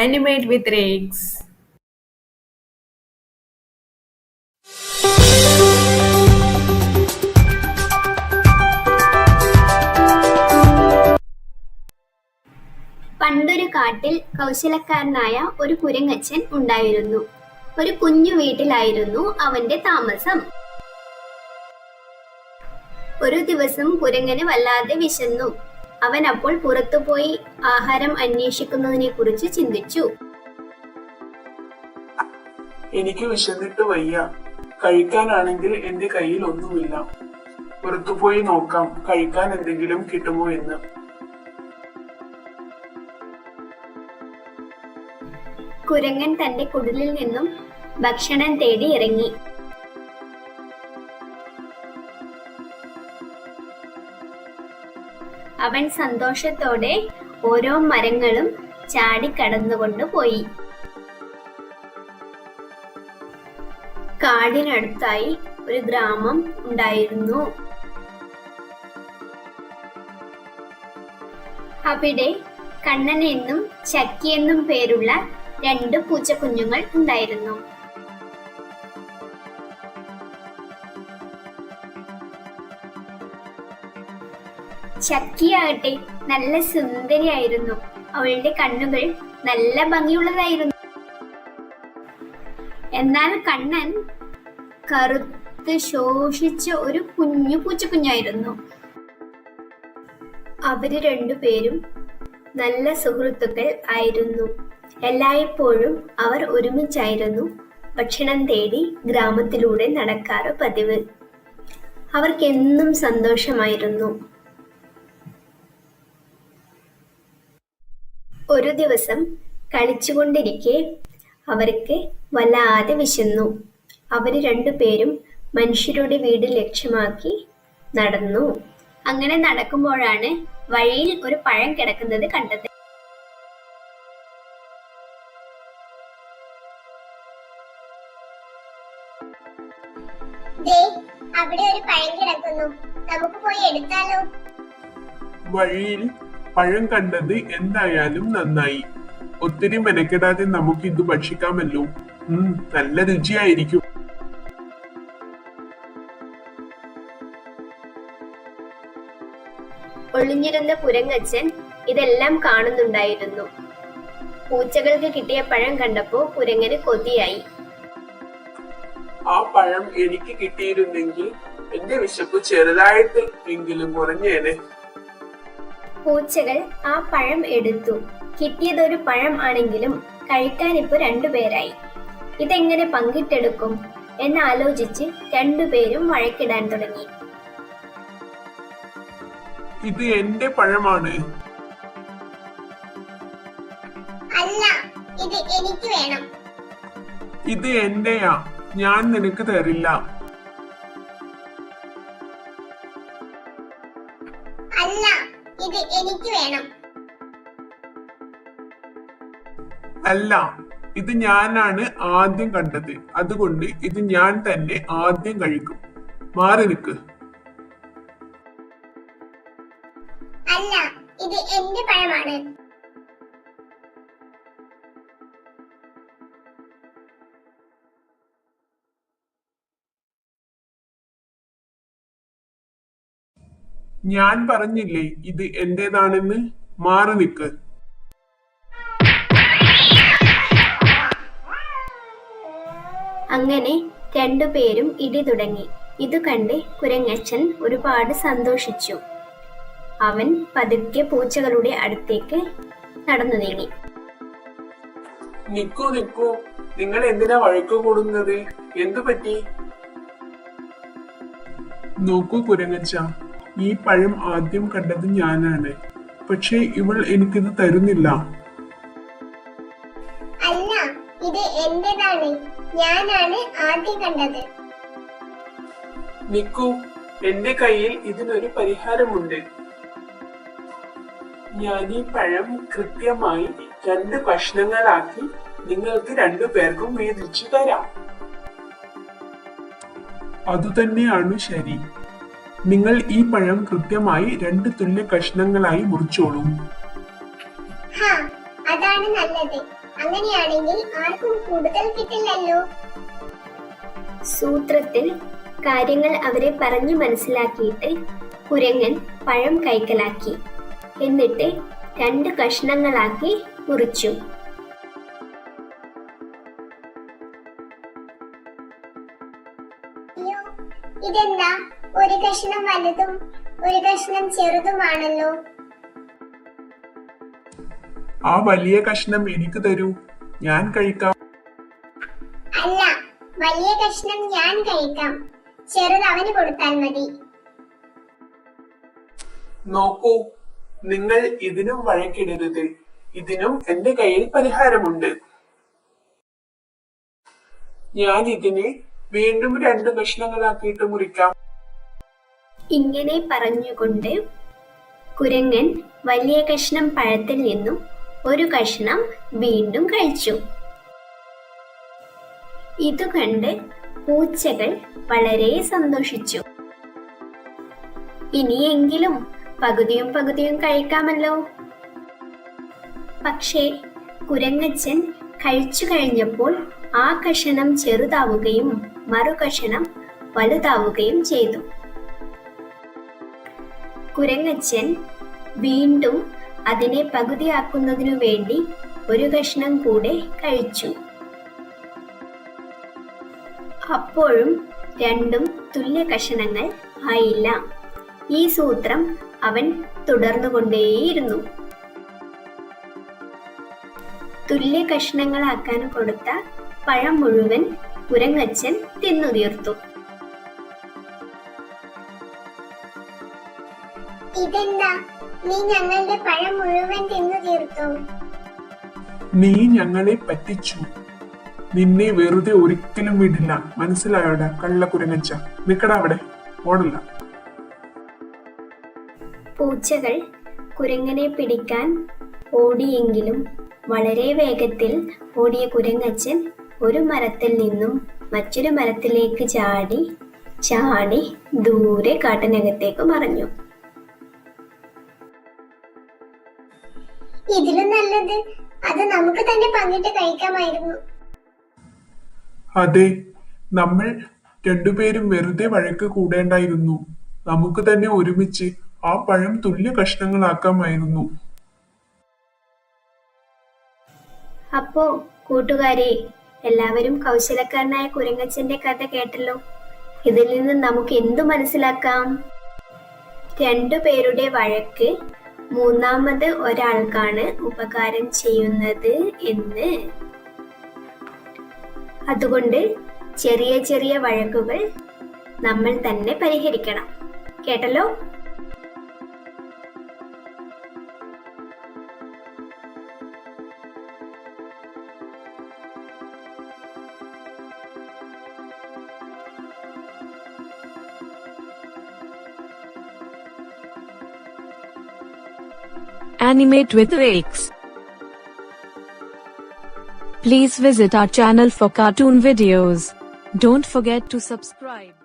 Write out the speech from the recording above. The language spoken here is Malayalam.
Animate with Rakes. പണ്ടൊരു കാട്ടിൽ കൗശലക്കാരനായ ഒരു കുരങ്ങച്ചൻ ഉണ്ടായിരുന്നു. ഒരു കുഞ്ഞു വീട്ടിലായിരുന്നു അവന്റെ താമസം. ഒരു ദിവസം കുരങ്ങന് വല്ലാതെ വിശന്നു. അവൻ അപ്പോൾ പുറത്തുപോയി ആഹാരം അന്വേഷിക്കുന്നതിനെ കുറിച്ച് ചിന്തിച്ചു. എനിക്ക് വിശന്നിട്ട് വയ്യ. കഴിക്കാനാണെങ്കിൽ എന്റെ കയ്യിൽ ഒന്നുമില്ല. പുറത്തുപോയി നോക്കാം കഴിക്കാൻ എന്തെങ്കിലും കിട്ടുമോ എന്ന്. കുരങ്ങൻ തന്റെ കുടിലിൽ നിന്നും ഭക്ഷണം തേടി ഇറങ്ങി. അവൻ സന്തോഷത്തോടെ ഓരോ മരങ്ങളും ചാടിക്കടന്നുകൊണ്ട് പോയി. കാടിനടുത്തായി ഒരു ഗ്രാമം ഉണ്ടായിരുന്നു. അവിടെ കണ്ണൻ എന്നും ചക്കി എന്നും പേരുള്ള രണ്ട് പൂച്ചക്കുഞ്ഞുങ്ങൾ ഉണ്ടായിരുന്നു. ചക്കിയാകട്ടെ. നല്ല സുന്ദരിയായിരുന്നു. അവളുടെ കണ്ണുകൾ നല്ല ഭംഗിയുള്ളതായിരുന്നു. എന്നാൽ കണ്ണൻ കറുത്ത് ശോഷിച്ച ഒരു കുഞ്ഞു പൂച്ചക്കുഞ്ഞായിരുന്നു. അവർ രണ്ടുപേരും നല്ല സുഹൃത്തുക്കൾ ആയിരുന്നു. എല്ലായ്പ്പോഴും അവർ ഒരുമിച്ചായിരുന്നു ഭക്ഷണം തേടി ഗ്രാമത്തിലൂടെ നടക്കാറ് പതിവ്. അവർക്കെന്നും സന്തോഷമായിരുന്നു. ഒരു ദിവസം കളിച്ചുകൊണ്ടിരിക്കെ അവർക്ക് വല്ലാതെ വിശന്നു. അവർ രണ്ടുപേരും മനുഷ്യരുടെ വീട് ലക്ഷ്യമാക്കി നടന്നു. അങ്ങനെ നടക്കുമ്പോഴാണ് വഴിയിൽ ഒരു പഴം കിടക്കുന്നത് കണ്ടത്. ദേ അവിടെ ഒരു പഴം കിടക്കുന്നു. നമുക്ക് പോയി എടുത്താലോ? വഴിയിൽ പഴം കണ്ടത് എന്തായാലും നന്നായി. ഒത്തിരി മെനക്കെടാതെ നമുക്ക് ഇത് ഭക്ഷിക്കാമല്ലോ. ഉം നല്ല രുചിയായിരിക്കും. ഒളിഞ്ഞിരുന്ന പുരങ്ങച്ചൻ ഇതെല്ലാം കാണുന്നുണ്ടായിരുന്നു. പൂച്ചകൾക്ക് കിട്ടിയ പഴം കണ്ടപ്പോ കുരങ്ങന് കൊതിയായി. ആ പഴം എനിക്ക് കിട്ടിയിരുന്നെങ്കിൽ എന്റെ വിശപ്പ് ചെറുതായിട്ട് എങ്കിലും കുറഞ്ഞേനെ. പൂച്ചകൾ ആ പഴം എടുത്തു. കിട്ടിയതൊരു പഴം ആണെങ്കിലും കഴിക്കാൻ ഇപ്പൊ രണ്ടുപേരായി ഇതെങ്ങനെ പങ്കിട്ടെടുക്കും എന്ന് എന്നാലോചിച്ച് രണ്ടുപേരും വഴക്കിടാൻ തുടങ്ങി. ഇത് എന്റെ പഴമാണ്. അല്ല ഇത് എനിക്ക് വേണം. ഇത് എന്റെയാ. ഞാൻ നിനക്ക് തരില്ല. അല്ല ഇത് ഞാനാണ് ആദ്യം കണ്ടത്. അതുകൊണ്ട് ഇത് ഞാൻ തന്നെ ആദ്യം കഴിക്കും. മാറി നിൽക്ക്. അല്ല ഇത് എന്റെ പഴമാണ്. ഞാൻ പറഞ്ഞില്ലേ ഇത് എന്റേതാണെന്ന്? മാറി നിൽക്ക്. അങ്ങനെ രണ്ടുപേരും ഇടി തുടങ്ങി. ഇത് കണ്ട് കുരങ്ങച്ചൻ ഒരുപാട് സന്തോഷിച്ചു. അവൻ പതുക്കെ പൂച്ചകളുടെ അടുത്തേക്ക് നടന്നു നീങ്ങി. നിക്കൂ നിക്കൂ. നിങ്ങൾ എന്തിനാ വഴക്ക് കൂടുന്നത്? എന്തു പറ്റി? നോക്കൂ കുരങ്ങച്ച ഈ പഴം ആദ്യം കണ്ടത് ഞാനാണ്. പക്ഷേ ഇവൾ എനിക്കിത് തരുന്നില്ല. അല്ല ഇത് എന്റേതാണ്. ഞാനാണ് ആദ്യം കണ്ടത്. നിക്കു എന്റെ കയ്യിൽ ഇതിനൊരു പരിഹാരമുണ്ട്. ഞാൻ ഈ പഴം കൃത്യമായി രണ്ട് കഷ്ണങ്ങളാക്കി നിങ്ങൾക്ക് രണ്ടു പേർക്കും വീതിച്ചു തരാം. അതുതന്നെയാണ് ശരി. നിങ്ങൾ ഈ പഴം കൃത്യമായി രണ്ട് തുല്യ കഷ്ണങ്ങളായി മുറിച്ചോളൂ. അതാണ് നല്ലത്. അങ്ങനെയാണെങ്കിൽ ആർക്കും കൂടുതൽ കിട്ടില്ലല്ലോ. സൂത്രത്തിൽ കാര്യങ്ങൾ അവരെ പറഞ്ഞു മനസ്സിലാക്കിയിട്ട് കുരങ്ങൻ പഴം കൈക്കലാക്കി. എന്നിട്ട് രണ്ട് കഷ്ണങ്ങളാക്കി മുറിച്ചു. ഇതെന്താ? ഒരു കഷ്ണം വലുതും ഒരു കഷ്ണം ചെറുതുമാണല്ലോ. ആ വലിയ കഷ്ണം എനിക്ക് തരൂ. ഞാൻ കഴിക്കാം. അല്ല വലിയ കഷ്ണം ഞാൻ കഴിക്കാം. ചെറുത് അവന് കൊടുത്താൽ മതി. നോക്കൂ നിങ്ങൾ ഇതിനും വഴക്കിടരുത്. ഇതിനും എന്റെ കയ്യിൽ പരിഹാരമുണ്ട്. ഞാൻ ഇതിനെ വീണ്ടും രണ്ട് കഷ്ണങ്ങളാക്കിയിട്ട് മുറിക്കാം. ഇങ്ങനെ പറഞ്ഞുകൊണ്ട് കുരങ്ങൻ വലിയ കഷ്ണം പഴത്തിൽ നിന്നും ഒരു കഷ്ണം വീണ്ടും കഴിച്ചു. ഇത് കണ്ട് പൂച്ചകൾ വളരെ സന്തോഷിച്ചു. ഇനിയെങ്കിലും പകുതിയും പകുതിയും കഴിക്കാമല്ലോ. പക്ഷേ കുരങ്ങച്ചൻ കഴിച്ചു കഴിഞ്ഞപ്പോൾ ആ കഷണം ചെറുതാവുകയും മറു കഷണം വലുതാവുകയും ചെയ്തു. കുരങ്ങച്ചൻ വീണ്ടും അതിനെ പകുതിയാക്കുന്നതിനു വേണ്ടി ഒരു കഷ്ണം കൂടെ കഴിച്ചു. അപ്പോഴും രണ്ടും തുല്യ കഷണങ്ങൾ ആയില്ല. ഈ സൂത്രം അവൻ തുടർന്നുകൊണ്ടേയിരുന്നു. തുല്യ കഷ്ണങ്ങളാക്കാൻ കൊടുത്ത പഴം മുഴുവൻ കുരങ്ങച്ചൻ തിന്നു തീർത്തു ഇതെന്താ? നീ ഞങ്ങളുടെ പഴം മുഴുവൻ തിന്നു തീർത്തു നീ ഞങ്ങളെ പറ്റിച്ചു. നിന്നെ വെറുതെ ഒരിക്കലും വിടില്ല. മനസ്സിലായോടാ കള്ള കുരങ്ങച്ച. നിക്കടാ അവിടെ. ഓടില്ല പൂച്ചകൾ കുരങ്ങനെ പിടിക്കാൻ ഓടിയെങ്കിലും വളരെ വേഗത്തിൽ ഓടിയ കുരങ്ങച്ചൻ ഒരു മരത്തിൽ നിന്നും മറ്റൊരു മരത്തിലേക്ക് ചാടി ചാടി ദൂരെ കാട്ടിനകത്തേക്ക് മറഞ്ഞു. ഇതിലും നല്ലത് അത് നമുക്ക് തന്നെ പങ്കിട്ട് കഴിക്കാമായിരുന്നു. അതെ നമ്മൾ രണ്ടുപേരും വെറുതെ വഴക്ക് കൂടേണ്ടായിരുന്നു. നമുക്ക് തന്നെ ഒരുമിച്ച് ആ പഴം തുല്യ കഷ്ണങ്ങളാക്കാമായിരുന്നു. അപ്പോ കൂട്ടുകാരെ എല്ലാവരും കൗശലക്കാരനായ കുരങ്ങച്ചന്റെ കഥ കേട്ടല്ലോ. ഇതിൽ നിന്ന് നമുക്ക് എന്തു മനസ്സിലാക്കാം? രണ്ടു പേരുടെ വഴക്ക് മൂന്നാമത് ഒരാൾക്കാണ് ഉപകാരം ചെയ്യുന്നത് എന്ന്. അതുകൊണ്ട് ചെറിയ ചെറിയ വഴക്കുകൾ നമ്മൾ തന്നെ പരിഹരിക്കണം. കേട്ടല്ലോ? Animate with Rakes. Please visit our channel for cartoon videos. Don't forget to subscribe.